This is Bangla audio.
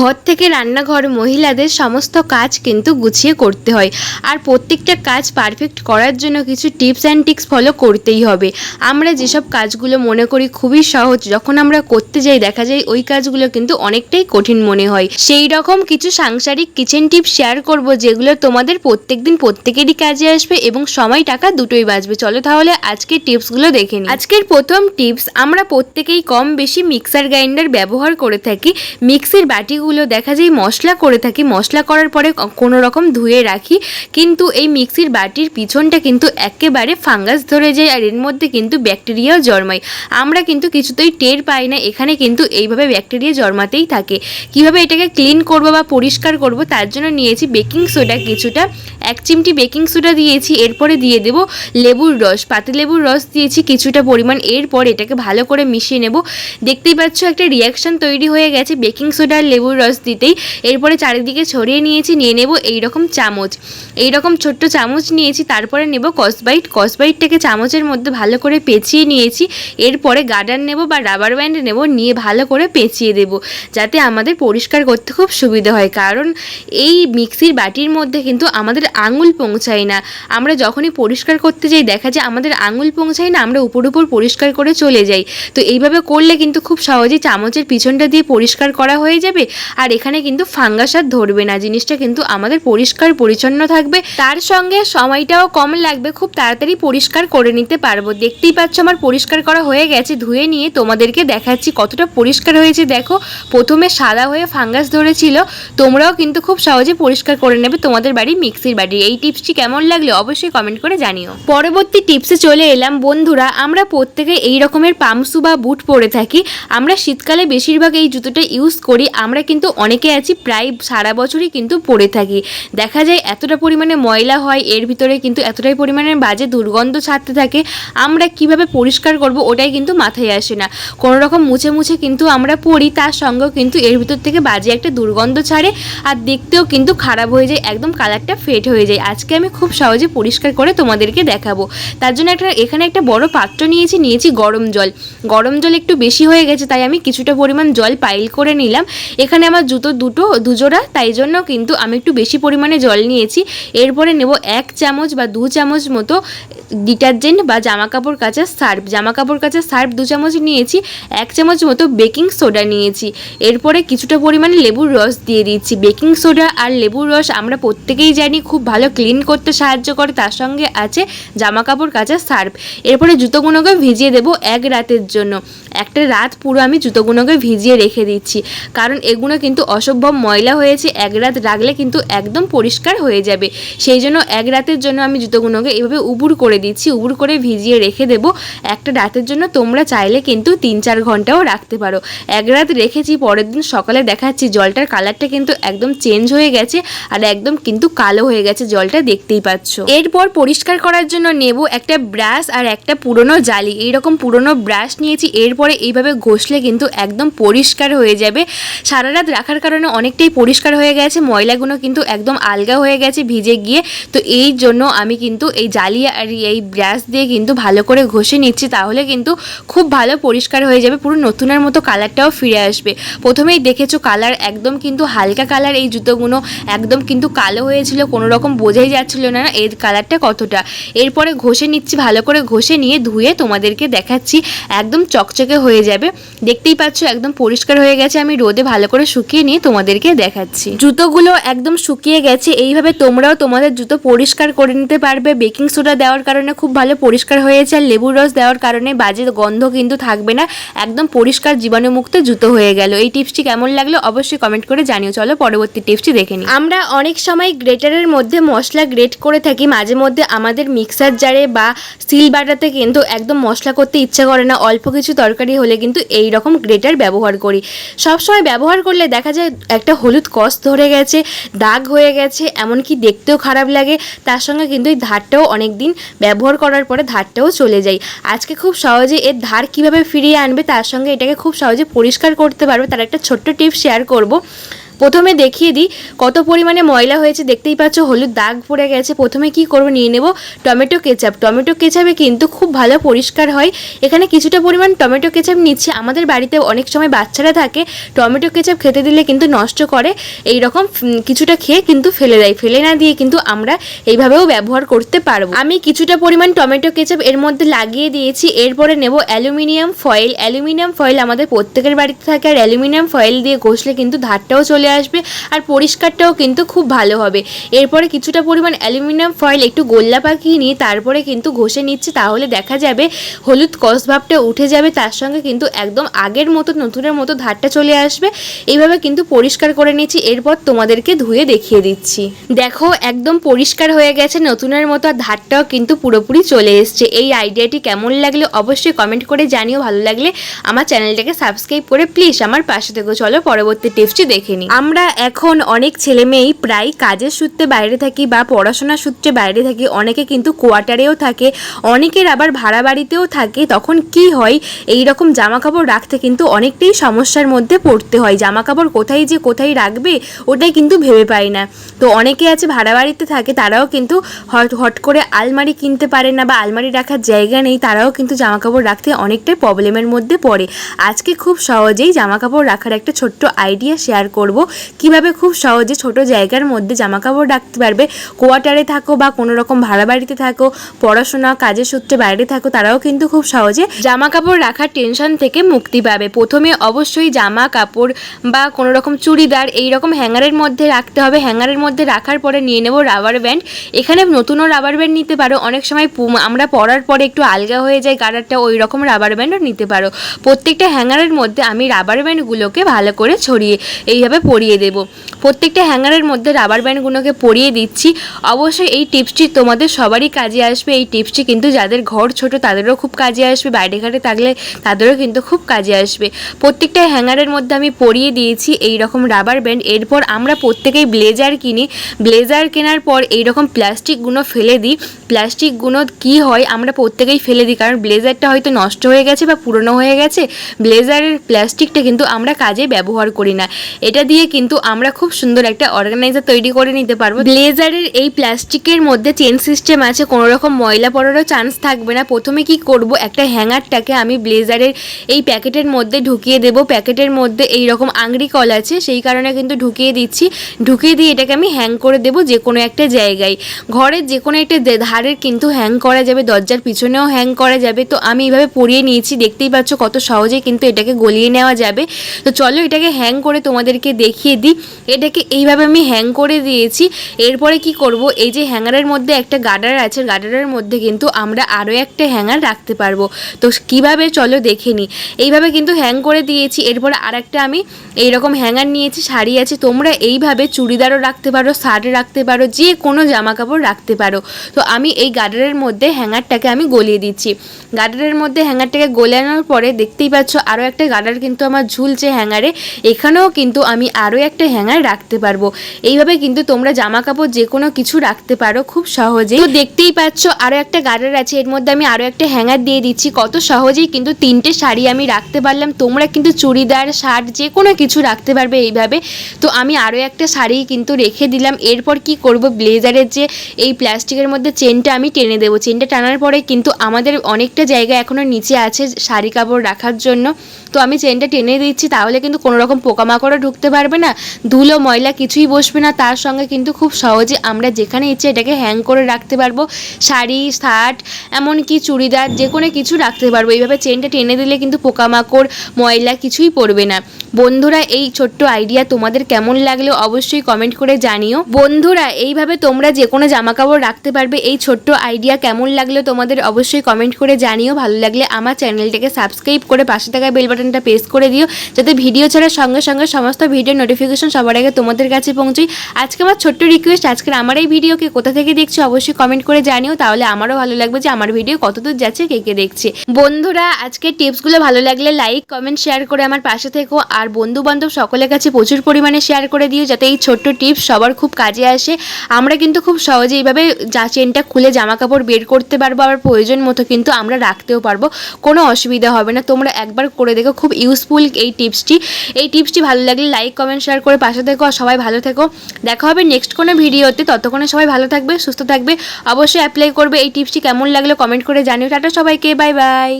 ঘর থেকে রান্নাঘর মহিলাদের সমস্ত কাজ কিন্তু গুছিয়ে করতে হয়। আর প্রত্যেকটা কাজ পারফেক্ট করার জন্য কিছু টিপস অ্যান্ড টিক্স ফলো করতেই হবে। আমরা যেসব কাজগুলো মনে করি খুবই সহজ, যখন আমরা করতে যাই দেখা যায় ওই কাজগুলো কিন্তু অনেকটাই কঠিন মনে হয়। সেই রকম কিছু সাংসারিক কিচেন টিপস শেয়ার করব যেগুলো তোমাদের প্রত্যেক দিন প্রত্যেকেরই কাজে আসবে এবং সময় টাকা দুটোই বাঁচবে। চলো তাহলে আজকের টিপসগুলো দেখে নিই। আজকের প্রথম টিপস আমরা প্রত্যেকেই কম বেশি মিক্সার গ্রাইন্ডার ব্যবহার করে থাকি। মিক্সির বাটিগুলো দেখা যায় মশলা করে থাকি, মশলা করার পরে কোনো রকম ধুয়ে রাখি। কিন্তু এই মিক্সির বাটির পিছনটা কিন্তু একেবারে ফাঙ্গাস ধরে যায় আর এর মধ্যে কিন্তু ব্যাকটেরিয়াও জন্মায়। আমরা কিন্তু কিছুতেই টের পাই না, এখানে কিন্তু এইভাবে ব্যাকটেরিয়া জন্মাতেই থাকে। কীভাবে এটাকে ক্লিন করব বা পরিষ্কার করব তার জন্য নিয়েছি বেকিং সোডা কিছুটা। এক চিমটি বেকিং সোডা দিয়েছি, এরপরে দিয়ে দেব লেবুর রস। পাতিলেবুর রস দিয়েছি কিছুটা পরিমাণ, এরপর এটাকে ভালো করে মিশিয়ে নেব। দেখতেই পাচ্ছ একটা রিয়াকশন তৈরি হয়ে গেছে। বেকিং সোডা আর লেবুর রস দিতেই এরপরে চারিদিকে ছড়িয়ে নিয়েছি, নিয়ে নেব এইরকম চামচ। এইরকম ছোট্ট চামচ নিয়েছি, তারপরে নেব কসবাইট কসবাইটটাকে চামচের মধ্যে ভালো করে পেঁচিয়ে নিয়েছি, এরপরে গার্ডার নেব বা রাবার ব্যান্ড নেব, নিয়ে ভালো করে পেঁচিয়ে দেব, যাতে আমাদের পরিষ্কার করতে খুব সুবিধা হয়। কারণ এই মিক্সির বাটির মধ্যে কিন্তু আমাদের আঙুল পৌঁছায় না। আমরা যখনই পরিষ্কার করতে যাই, দেখা যায় আমাদের আঙুল পৌঁছায় না, আমরা উপর উপর পরিষ্কার করে চলে যাই। তো এইভাবে করলে কিন্তু খুব সহজেই চামচের পিছনটা দিয়ে পরিষ্কার করা হয়ে যাবে আর এখানে কিন্তু ফাঙ্গাস আর ধরবে না, জিনিসটা কিন্তু আমাদের পরিষ্কার পরিচ্ছন্ন থাকবে। তার সঙ্গে সময়টাও কম লাগবে, খুব তাড়াতাড়ি পরিষ্কার করে নিতে পারব। দেখতেই পাচ্ছ আমার পরিষ্কার করা হয়ে গেছে, ধুয়ে নিয়ে তোমাদেরকে দেখাচ্ছি কতটা পরিষ্কার হয়েছে। দেখো, প্রথমে সাদা হয়ে ফাঙ্গাস ধরেছিল, তোমরাও কিন্তু খুব সহজে পরিষ্কার করে নেবে তোমাদের বাড়ি মিক্সির বাড়ি এই টিপসটি কেমন লাগল অবশ্যই কমেন্ট করে জানিও। পরবর্তী টিপসে চলে এলাম। বন্ধুরা, আমরা প্রত্যেকে এই রকমের পামসু বা বুট পরে থাকি। আমরা শীতকালে বেশিরভাগ এই জুতোটা ইউজ করি। আমরা কিন্তু অনেকে আছি, প্রায় সারা বছরই কিন্তু পরে থাকি। দেখা যায় এতটা পরিমাণে ময়লা হয়, এর ভিতরে কিন্তু এতটাই পরিমাণে বাজে দুর্গন্ধ ছাড়তে থাকে, আমরা কীভাবে পরিষ্কার করব ওটাই কিন্তু মাথায় আসে না। কোনো রকম মুছে মুছে কিন্তু আমরা পরি তার সঙ্গেও কিন্তু এর ভিতর থেকে বাজে একটা দুর্গন্ধ ছাড়ে আর দেখতেও কিন্তু খারাপ হয়ে যায়, একদম কালারটা ফেড হয়ে যায়। আজকে আমি খুব সহজে পরিষ্কার করে তোমাদেরকে দেখাবো। তার জন্য একটা, এখানে একটা বড় পাত্র নিয়েছি নিয়েছি গরম জল। গরম জল একটু বেশি হয়ে গেছে, তাই আমি কিছুটা পরিমাণ জল পাইল করে নিলাম। এখানে আমার জুতো দুটো, দুজোড়া, তাই জন্য কিন্তু আমি একটু বেশি পরিমাণে জল নিয়েছি। এরপরে নেব এক চামচ বা দু চামচ মতো ডিটারজেন্ট বা জামা কাপড় কাচার সার্ফ। জামা কাপড় কাচার সার্ফ দু চামচ নিয়েছি, এক চামচ মতো বেকিং সোডা নিয়েছি। এরপরে কিছুটা পরিমাণে লেবুর রস দিয়ে দিচ্ছি। বেকিং সোডা আর লেবুর রস আমরা প্রত্যেকেই জানি খুব ভালো ক্লিন করতে সাহায্য করে, তার সঙ্গে আছে জামা কাপড় কাচার সার্ফ। এরপরে জুতোগুলোকে ভিজিয়ে দেবো এক রাতের জন্য। একটা রাত পুরো আমি জুতোগুলোকে ভিজিয়ে রেখে দিচ্ছি। কারণ এগুলো কিন্তু অসম্ভব ময়লা হয়েছে এক রাত রাখলে কিন্তু একদম পরিষ্কার হয়ে যাবে। সেই জন্য এক রাতের জন্য আমি জুতোগুলোকে এভাবে উবুর করে দিচ্ছি উবুর করে ভিজিয়ে রেখে দেবো। একটা রাতের জন্য তোমরা চাইলে কিন্তু তিন চার ঘন্টাও রাখতে পারো। এক রাত রেখেছি, পরের দিন সকালে দেখাচ্ছি, জলটার কালারটা কিন্তু একদম চেঞ্জ হয়ে গেছে আর একদম কিন্তু কালো হয়ে গেছে, জলটা দেখতেই পাচ্ছ। এরপর পরিষ্কার করার জন্য নেব একটা ব্রাশ আর একটা পুরনো জালি। এইরকম পুরনো ব্রাশ নিয়েছি, এরপরে এইভাবে ঘষলে কিন্তু একদম পরিষ্কার হয়ে যাবে। সারা রাত রাখার কারণে অনেকটাই পরিষ্কার হয়ে গেছে, ময়লাগুলো কিন্তু একদম আলগা হয়ে গেছে ভিজে গিয়ে। তো এই জন্য আমি কিন্তু এই জালি আর এই ব্রাশ দিয়ে কিন্তু ভালো করে ঘষে নিচ্ছি, তাহলে কিন্তু খুব ভালো পরিষ্কার হয়ে যাবে, পুরো নতুনের মতো কালারটাও ফিরে আসবে। প্রথমেই দেখেছ কালার একদম কিন্তু হালকা কালার, এই জুতোগুলো একদম কিন্তু কালো হয়েছিল, কোনো রকম বোঝাই যাচ্ছিল না, এর কালারটা কতটা। এরপরে ঘষে নিচ্ছি, ভালো করে ঘষে নিয়ে ধুয়ে তোমাদেরকে দেখাচ্ছি, একদম চকচকে হয়ে যাবে। দেখতেই পাচ্ছ একদম পরিষ্কার হয়ে গেছে, আমি রোদে ভালো করে শুকিয়ে নিয়ে তোমাদেরকে দেখাচ্ছি। জুতোগুলো একদম শুকিয়ে গেছে, এইভাবে তোমরাও তোমাদের জুতো পরিষ্কার করে নিতে পারবে। বেকিং সোডা দেওয়ার কারণে খুব ভালো পরিষ্কার হয়েছে আর লেবুর রস দেওয়ার কারণে বাজে গন্ধ কিন্তু থাকবে না, একদম পরিষ্কার জীবাণুমুক্ত জুতো হয়ে গেল। এই টিপসটি কেমন লাগল অবশ্যই কমেন্ট করে জানিও। চলো পরবর্তী টিপসটি দেখে নিই। আমরা অনেক সময় গ্রেটারের মধ্যে মশলা গ্রেট করে থাকি, মাঝে মধ্যে আমাদের মিক্সার জারে বা সিল বাটাতে কিন্তু একদম মশলা করতে ইচ্ছা করে না। অল্প কিছু তরকারি হলে কিন্তু এই রকম গ্রেটার ব্যবহার করি। সবসময় ব্যবহার করলে দেখা যায় একটা হলুদ কস ধরে গেছে, দাগ হয়ে গেছে, এমনকি দেখতেও খারাপ লাগে। তার সঙ্গে কিন্তু এই ধারটাও অনেক দিন ব্যবহার করার পরে ধারটাও চলে যায়। আজকে খুব সহজে এর ধার কীভাবে ফিরিয়ে আনবে, তার সঙ্গে এটাকে খুব সহজে পরিষ্কার করতে পারবে, তার একটা ছোট্ট টিপ শেয়ার করব। প্রথমে দেখিয়ে দিই কত পরিমাণে ময়লা হয়েছে, দেখতেই পাচ্ছ হলুদ দাগ পড়ে গেছে। প্রথমে কি করব, নিয়ে নেব টমেটো কেচাপ। টমেটো কেচাপে কিন্তু খুব ভালো পরিষ্কার হয়। এখানে কিছুটা পরিমাণ টমেটো কেচাপ নিচ্ছি। আমাদের বাড়িতে অনেক সময় বাচ্চারা থাকে, টমেটো কেচাপ খেতে দিলে কিন্তু নষ্ট করে। এই রকম কিছুটা খেয়ে কিন্তু ফেলে দেয়। ফেলে না দিয়ে কিন্তু আমরা এইভাবেও ব্যবহার করতে পারব। আমি কিছুটা পরিমাণ টমেটো কেচাপ এর মধ্যে লাগিয়ে দিয়েছি। এরপরে নেব অ্যালুমিনিয়াম ফয়েল। অ্যালুমিনিয়াম ফয়েল আমাদের প্রত্যেকের বাড়িতে থাকে। আর অ্যালুমিনিয়াম ফয়েল দিয়ে ঘষলে কিন্তু ধারটাও চলে আসবে আর পরিষ্কারটাও কিন্তু খুব ভালো হবে। এরপরে কিছুটা পরিমাণ অ্যালুমিনিয়াম ফয়েল, একটু গোল্লা পাকিয়ে নিয়ে তারপরে কিন্তু ঘষে নিচ্ছে, তাহলে দেখা যাবে হলুদ কস ভাবটা উঠে যাবে, তার সঙ্গে কিন্তু একদম আগের মতো, নতুনের মতো ধারটা চলে আসবে। এইভাবে কিন্তু পরিষ্কার করে নিচ্ছি এরপর তোমাদেরকে ধুয়ে দেখিয়ে দিচ্ছি। দেখো, একদম পরিষ্কার হয়ে গেছে, নতুনের মতো আর ধারটাও কিন্তু পুরোপুরি চলে এসছে। এই আইডিয়াটি কেমন লাগল অবশ্যই কমেন্ট করে জানিও, ভালো লাগলে আমার চ্যানেলটাকে সাবস্ক্রাইব করে প্লিজ আমার পাশে থেকে। চলো পরবর্তী টিপসটি দেখে নিই। আমরা এখন অনেক ছেলে মেয়েই প্রায় কাজের সূত্রে বাইরে থাকি বা পড়াশোনার সূত্রে বাইরে থাকি। অনেকে কিন্তু কোয়ার্টারেও থাকে, অনেকের আবার ভাড়া বাড়িতেও থাকে। তখন কি হয় এই রকম জামা কাপড় রাখতে কিন্তু অনেকটাই সমস্যার মধ্যে পড়তে হয়। জামা কাপড় কোথায় যে কোথায় রাখবে, ওটাই কিন্তু ভেবে পাই না। তো অনেকে আছে ভাড়া বাড়িতে থাকে, তারাও কিন্তু হট হট করে আলমারি কিনতে পারে না বা আলমারি রাখার জায়গা নেই, তারাও কিন্তু জামা কাপড় রাখতে অনেকটাই প্রবলেমের মধ্যে পড়ে। আজকে খুব সহজেই জামা কাপড় রাখার একটা ছোট্ট আইডিয়া শেয়ার করব। কীভাবে খুব সহজে ছোট জায়গার মধ্যে জামা কাপড় রাখতে পারবে, কোয়ার্টারে থাকো বা কোনো রকম ভাড়া বাড়িতে থাকো, পড়াশোনা, কাজের সূত্রে বাইরে থাকো, তারাও কিন্তু খুব সহজে জামা কাপড় রাখার টেনশন থেকে মুক্তি পাবে। প্রথমে অবশ্যই জামা কাপড় বা কোনো রকম চুড়িদার এই রকম হ্যাঙ্গারের মধ্যে রাখতে হবে। হ্যাঙ্গারের মধ্যে রাখার পরে নিয়ে নেব রাবার ব্যান্ড এখানে নতুনও রাবার ব্যান্ড নিতে পারো। অনেক সময় আমরা পরার পরে একটু আলগা হয়ে যায়, গাডারটা ওই রকম রাবার ব্যান্ডও নিতে পারো। প্রত্যেকটা হ্যাঙ্গারের মধ্যে আমি রাবার ব্যান্ডগুলোকে ভালো করে ছড়িয়ে এইভাবে পরিয়ে দেব। প্রত্যেকটা হ্যাঙ্গারের মধ্যে রাবার ব্যান্ডগুলোকে পরিয়ে দিচ্ছি। অবশ্যই এই টিপসটি তোমাদের সবারই কাজে আসবে। এই টিপসটি কিন্তু যাদের ঘর ছোট তাদেরও খুব কাজে আসবে। বাইরে ঘাটে থাকলে তাদেরও কিন্তু খুব কাজে আসবে। প্রত্যেকটা হ্যাঙ্গারের মধ্যে আমি পরিয়ে দিয়েছি এই রকম রাবার ব্যান্ড এরপর আমরা প্রত্যেকেই ব্লেজার কিনি। ব্লেজার কেনার পর এই রকম প্লাস্টিকগুলো ফেলে দিই। প্লাস্টিকগুলো কি হয় আমরা প্রত্যেকেই ফেলে দিই। কারণ ব্লেজারটা হয়তো নষ্ট হয়ে গেছে বা পুরনো হয়ে গেছে। ব্লেজারের প্লাস্টিকটা কিন্তু আমরা কাজে ব্যবহার করি না। এটা দিয়ে কিন্তু আমরা খুব সুন্দর একটা অর্গানাইজার তৈরি করে নিতে পারব। ব্লেজারের এই প্লাস্টিকের মধ্যে চেন সিস্টেম আছে কোনো রকম ময়লা পড়ারও চান্স থাকবে না। প্রথমে কি করব, একটা হ্যাঙ্গারটাকে আমি ব্লেজারের এই প্যাকেটের মধ্যে ঢুকিয়ে দেব। প্যাকেটের মধ্যে এই রকম আংরি কল আছে, সেই কারণে কিন্তু ঢুকিয়ে দিচ্ছি। ঢুকিয়ে দিয়ে এটাকে আমি হ্যাং করে দেব যে কোনো একটা জায়গায়। ঘরের যে কোনো একটা ধারের কিন্তু হ্যাং করা যাবে, দরজার পিছনেও হ্যাং করা যাবে। তো আমি এইভাবে পরিয়ে নিয়েছি, দেখতেই পাচ্ছ কত সহজে কিন্তু এটাকে গলিয়ে নেওয়া যাবে। তো চলো এটাকে হ্যাং করে তোমাদেরকে দেখিয়ে দিই। এটাকে এইভাবে আমি হ্যাং করে দিয়েছি। এরপরে কি করব? এই যে হ্যাঙ্গারের মধ্যে একটা গার্ডার আছে গার্ডারের মধ্যে কিন্তু আমরা আরও একটা হ্যাঙ্গার রাখতে পারব। তো কীভাবে চলো দেখে নিই এইভাবে কিন্তু হ্যাং করে দিয়েছি। এরপরে আর একটা আমি এইরকম হ্যাঙ্গার নিয়েছি, শাড়ি আছে। তোমরা এইভাবে চুড়িদারও রাখতে পারো, শার্ট রাখতে পারো, যে কোনো জামা কাপড় রাখতে পারো। তো আমি এই গার্ডারের মধ্যে হ্যাঙ্গারটাকে আমি গলিয়ে দিচ্ছি। গার্ডারের মধ্যে হ্যাঙ্গারটাকে গলানোর পরে দেখতেই পাচ্ছ আরও একটা গার্ডার কিন্তু আমার ঝুলছে হ্যাঙ্গারে এখানেও কিন্তু আমি আরও একটা হ্যাঙ্গার রাখতে পারব। এইভাবে কিন্তু তোমরা জামা কাপড় যে কোনো কিছু রাখতে পারো খুব সহজেই। তো দেখতেই পাচ্ছ আরও একটা গার্ডার আছে, এর মধ্যে আমি আরও একটা হ্যাঙ্গার দিয়ে দিচ্ছি। কত সহজেই কিন্তু তিনটে শাড়ি আমি রাখতে পারলাম। তোমরা কিন্তু চুড়িদার, শার্ট যে কোনো কিছু রাখতে পারবে এইভাবে। তো আমি আরও একটা শাড়ি কিন্তু রেখে দিলাম। এরপর কি করব? ব্লেজারের যে এই প্লাস্টিকের মধ্যে চেনটা আমি টেনে দেবো। চেনটা টানার পরে কিন্তু আমাদের অনেকটা জায়গা এখনও নিচে আছে শাড়ি কাপড় রাখার জন্য। তো আমি চেনটা টেনে দিচ্ছি, তাহলে কিন্তু কোনো রকম পোকামাকড়ও ঢুকতে পারবে। না, ধুলো, ময়লা কিছুই বসবে না, তার সঙ্গে কিন্তু খুব সহজে আমরা যেখানে ইচ্ছে এটাকে হ্যাং করে রাখতে পারব। শাড়ি, শার্ট, এমনকি চুড়িদার যে কোনো কিছু রাখতে পারব। এইভাবে চেনটা টেনে দিলে কিন্তু পোকামাকড়, ময়লা কিছুই পড়বে না। বন্ধুরা, এই ছোট্ট আইডিয়া তোমাদের কেমন লাগল অবশ্যই কমেন্ট করে জানিও। বন্ধুরা, এইভাবে তোমরা যে কোনো জামা কাপড় রাখতে পারবে। এই ছোট্ট আইডিয়া কেমন লাগল তোমাদের অবশ্যই কমেন্ট করে জানিও। ভালো লাগলে আমার চ্যানেলটাকে সাবস্ক্রাইব করে পাশে থাকা বেল বাটনটা প্রেস করে দিও। যাতে ভিডিও ছাড়ার সঙ্গে সঙ্গে সমস্ত ভিডিও নোটিফিকেশন সবার আগে তোমাদের কাছে পৌঁছই। আজকে আমার ছোট্ট রিকোয়েস্ট আজকের আমার এই ভিডিওকে কোথা থেকে দেখছ অবশ্যই কমেন্ট করে জানিও, তাহলে আমারও ভালো লাগবে যে আমার ভিডিও কতদূর যাচ্ছে, কে কে দেখছে। বন্ধুরা আজকের টিপসগুলো ভালো লাগলে লাইক কমেন্ট শেয়ার করে আমার পাশে থেকো। আর বন্ধু বান্ধব সকলের কাছে প্রচুর পরিমাণে শেয়ার করে দিও, যাতে এই ছোট্ট টিপস সবার খুব কাজে আসে। আমরা কিন্তু খুব সহজে এইভাবে যা চেনটা খুলে জামা কাপড় বের করতে পারব, আবার প্রয়োজন মতো কিন্তু আমরা রাখতেও পারব। কোনো অসুবিধা হবে না। তোমরা একবার করে দেখো, খুব ইউজফুল এই টিপসটি এই টিপসটি ভালো লাগলে লাইক কমেন্ট শেয়ার করে পাশে থেকো আর সবাই ভালো থেকো। দেখা হবে নেক্সট কোনো ভিডিওতে। ততক্ষণে সবাই ভালো থাকবে, সুস্থ থাকবে। অবশ্যই অ্যাপ্লাই করবে। এই টিপসটি কেমন লাগল কমেন্ট করে জানিও। টাটা সবাইকে। Bye bye